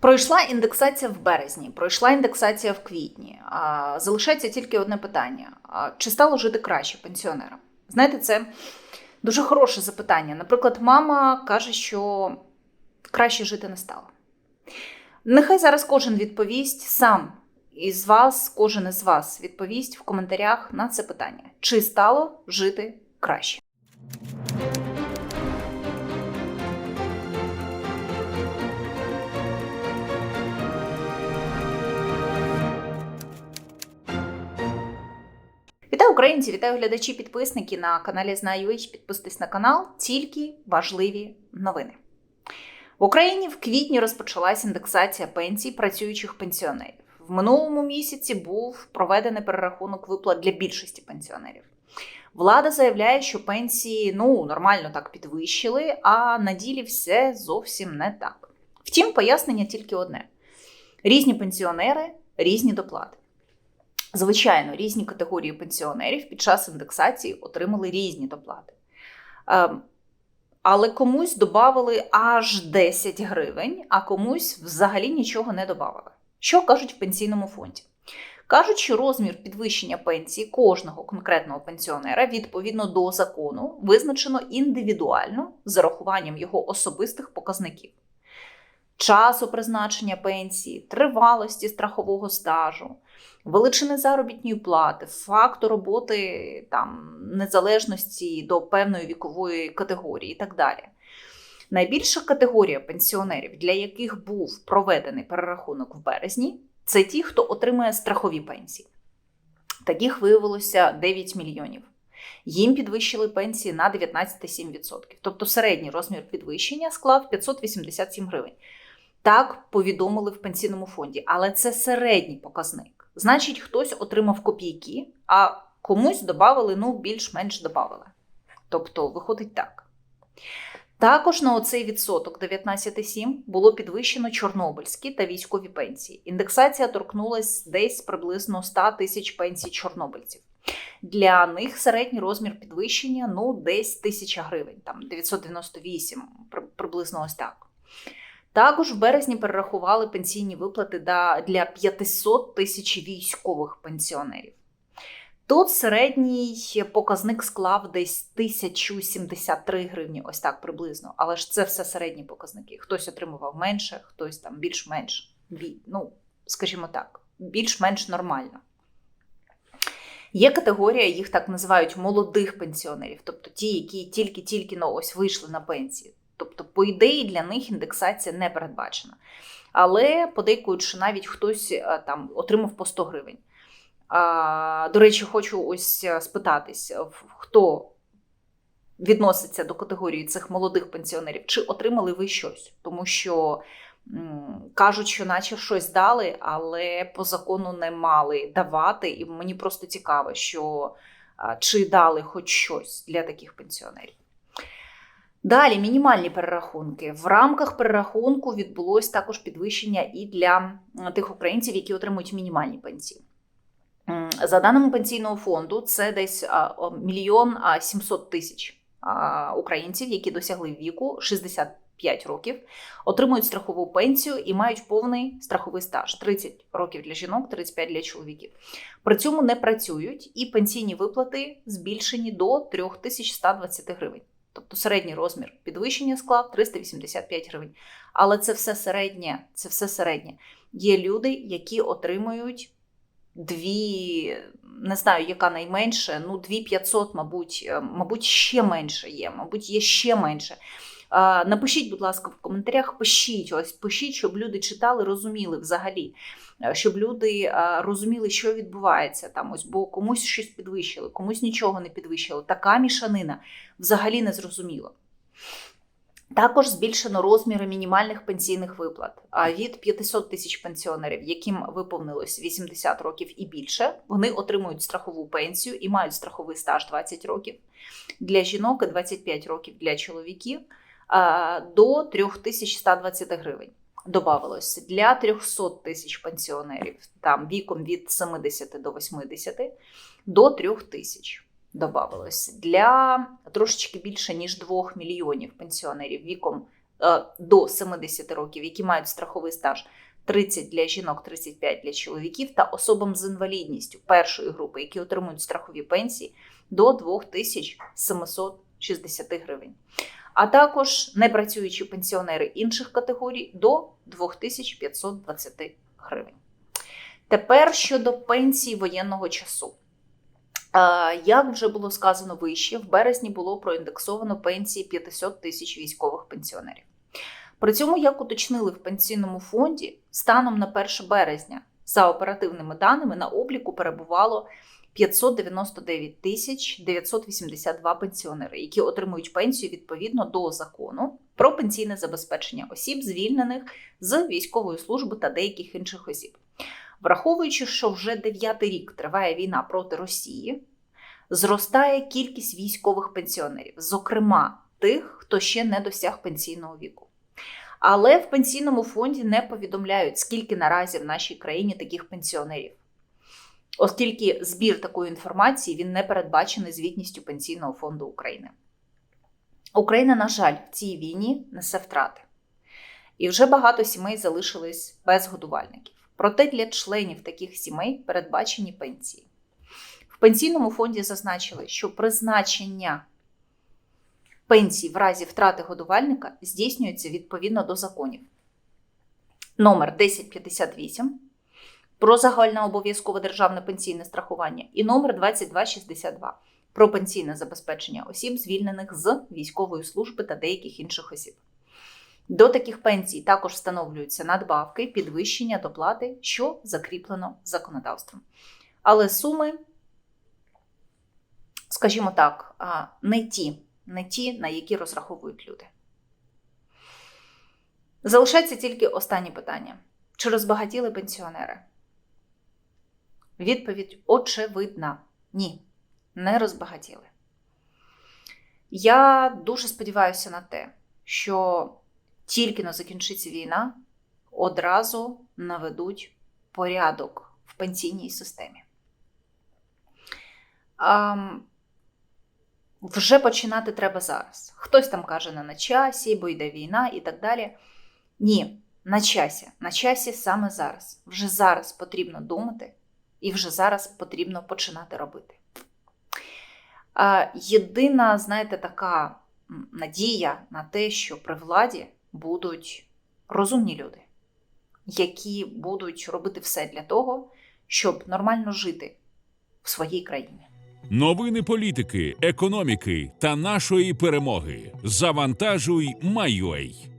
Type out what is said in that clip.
Пройшла індексація в березні, пройшла індексація в квітні. Залишається тільки одне питання: чи стало жити краще пенсіонерам? Знаєте, це дуже хороше запитання. Наприклад, мама каже, що краще жити не стало. Нехай зараз кожен відповість сам із вас, кожен із вас відповість в коментарях на це питання: чи стало жити краще? Українці, вітаю глядачі, підписники на каналі Знаю.ua. Підписуйтесь на канал, тільки важливі новини. В Україні в квітні розпочалась індексація пенсій працюючих пенсіонерів. В минулому місяці був проведений перерахунок виплат для більшості пенсіонерів. Влада заявляє, що пенсії ну нормально так підвищили, а на ділі все зовсім не так. Втім, пояснення тільки одне: різні пенсіонери, різні доплати. Звичайно, різні категорії пенсіонерів під час індексації отримали різні доплати. Ем, Але комусь додали аж 10 гривень, а комусь взагалі нічого не додали. Що кажуть в пенсійному фонді? Кажуть, що розмір підвищення пенсії кожного конкретного пенсіонера відповідно до закону визначено індивідуально з зарахуванням його особистих показників. Часу призначення пенсії, тривалості страхового стажу, величини заробітної плати, факту роботи там, незалежності до певної вікової категорії і так далі. Найбільша категорія пенсіонерів, для яких був проведений перерахунок в березні, це ті, хто отримує страхові пенсії. Таких виявилося 9 мільйонів. Їм підвищили пенсії на 19,7%. Тобто середній розмір підвищення склав 587 гривень. Так повідомили в пенсійному фонді, але це середній показник. Значить, хтось отримав копійки, а комусь додали, ну, більш-менш додали. Тобто, виходить так. Також на оцей відсоток 19,7 було підвищено чорнобильські та військові пенсії. Індексація торкнулась десь приблизно 100 тисяч пенсій чорнобильців. Для них середній розмір підвищення ну, десь тисяча гривень, там 998, приблизно ось так. Також в березні перерахували пенсійні виплати для 500 тисяч військових пенсіонерів. Тут середній показник склав десь 1073 гривні, ось так приблизно. Але ж це все середні показники. Хтось отримував менше, хтось там більш-менш, ну, скажімо так, більш-менш нормально. Є категорія, їх так називають молодих пенсіонерів, тобто ті, які тільки-тільки ну, ось вийшли на пенсію. Тобто, по ідеї, для них індексація не передбачена. Але подейкують, що навіть хтось там отримав по 100 гривень. А, До речі, хочу ось спитатись, хто відноситься до категорії цих молодих пенсіонерів, чи отримали ви щось? Тому що кажуть, що наче щось дали, але по закону не мали давати. І мені просто цікаво, що чи дали хоч щось для таких пенсіонерів. Далі мінімальні перерахунки. В рамках перерахунку відбулось також підвищення і для тих українців, які отримують мінімальні пенсії. За даними пенсійного фонду, це десь мільйон сімсот тисяч українців, які досягли віку 65 років, отримують страхову пенсію і мають повний страховий стаж 30 років для жінок, 35 для чоловіків. При цьому не працюють і пенсійні виплати збільшені до 3120 гривень. Тобто середній розмір підвищення склав 385 гривень. Але це все середнє, це все середнє. Є люди, які отримують дві, не знаю, яка найменше, ну 2500, мабуть, мабуть, ще менше є, мабуть, є ще менше. Напишіть, будь ласка, в коментарях, пишіть, ось пишіть, щоб люди читали, розуміли взагалі, щоб люди розуміли, що відбувається там. Ось, бо комусь щось підвищили, комусь нічого не підвищили. Така мішанина взагалі не зрозуміло. Також збільшено розміри мінімальних пенсійних виплат. Від 500 тисяч пенсіонерів, яким виповнилось 80 років і більше, вони отримують страхову пенсію і мають страховий стаж 20 років. Для жінок і 25 років для чоловіків до 3120 гривень. Добавилось для 300 тисяч пенсіонерів там віком від 70 до 80 до 3 тисяч добавилось для трошечки більше ніж 2 мільйонів пенсіонерів віком е, до 70 років, які мають страховий стаж 30 для жінок, 35 для чоловіків, та особам з інвалідністю першої групи, які отримують страхові пенсії до 2760 гривень. А також непрацюючі пенсіонери інших категорій до 2520 гривень. Тепер щодо пенсії воєнного часу. Е, Як вже було сказано вище, в березні було проіндексовано пенсії 500 тисяч військових пенсіонерів. При цьому, як уточнили в пенсійному фонді, станом на 1 березня, за оперативними даними, на обліку перебувало 599 тисяч 982 пенсіонери, які отримують пенсію відповідно до закону про пенсійне забезпечення осіб, звільнених з військової служби та деяких інших осіб. Враховуючи, що вже дев'ятий рік триває війна проти Росії, зростає кількість військових пенсіонерів, зокрема тих, хто ще не досяг пенсійного віку. Але в пенсійному фонді не повідомляють, скільки наразі в нашій країні таких пенсіонерів, оскільки збір такої інформації він не передбачений звітністю Пенсійного фонду України. Україна, на жаль, в цій війні несе втрати. І вже багато сімей залишились без годувальників. Проте для членів таких сімей передбачені пенсії. В пенсійному фонді зазначили, що призначення пенсій в разі втрати годувальника здійснюється відповідно до законів. Номер 1058 про загальнообов'язкове державне пенсійне страхування і номер 2262 про пенсійне забезпечення осіб, звільнених з військової служби та деяких інших осіб. До таких пенсій також встановлюються надбавки, підвищення доплати, що закріплено законодавством. Але суми, скажімо так, не ті, не ті, на які розраховують люди. Залишається тільки останнє питання: чи розбагатіли пенсіонери? Відповідь очевидна: ні, не розбагатіли. Я дуже сподіваюся на те, що тільки но закінчиться війна, одразу наведуть порядок в пенсійній системі. А, вже починати треба зараз. Хтось там каже не на часі, бо йде війна і так далі. Ні, на часі. На часі саме зараз. Вже зараз потрібно думати, і вже зараз потрібно починати робити. Єдина, знаєте, така надія на те, що при владі будуть розумні люди, які будуть робити все для того, щоб нормально жити в своїй країні. Новини політики, економіки та нашої перемоги. Завантажуй, Майой.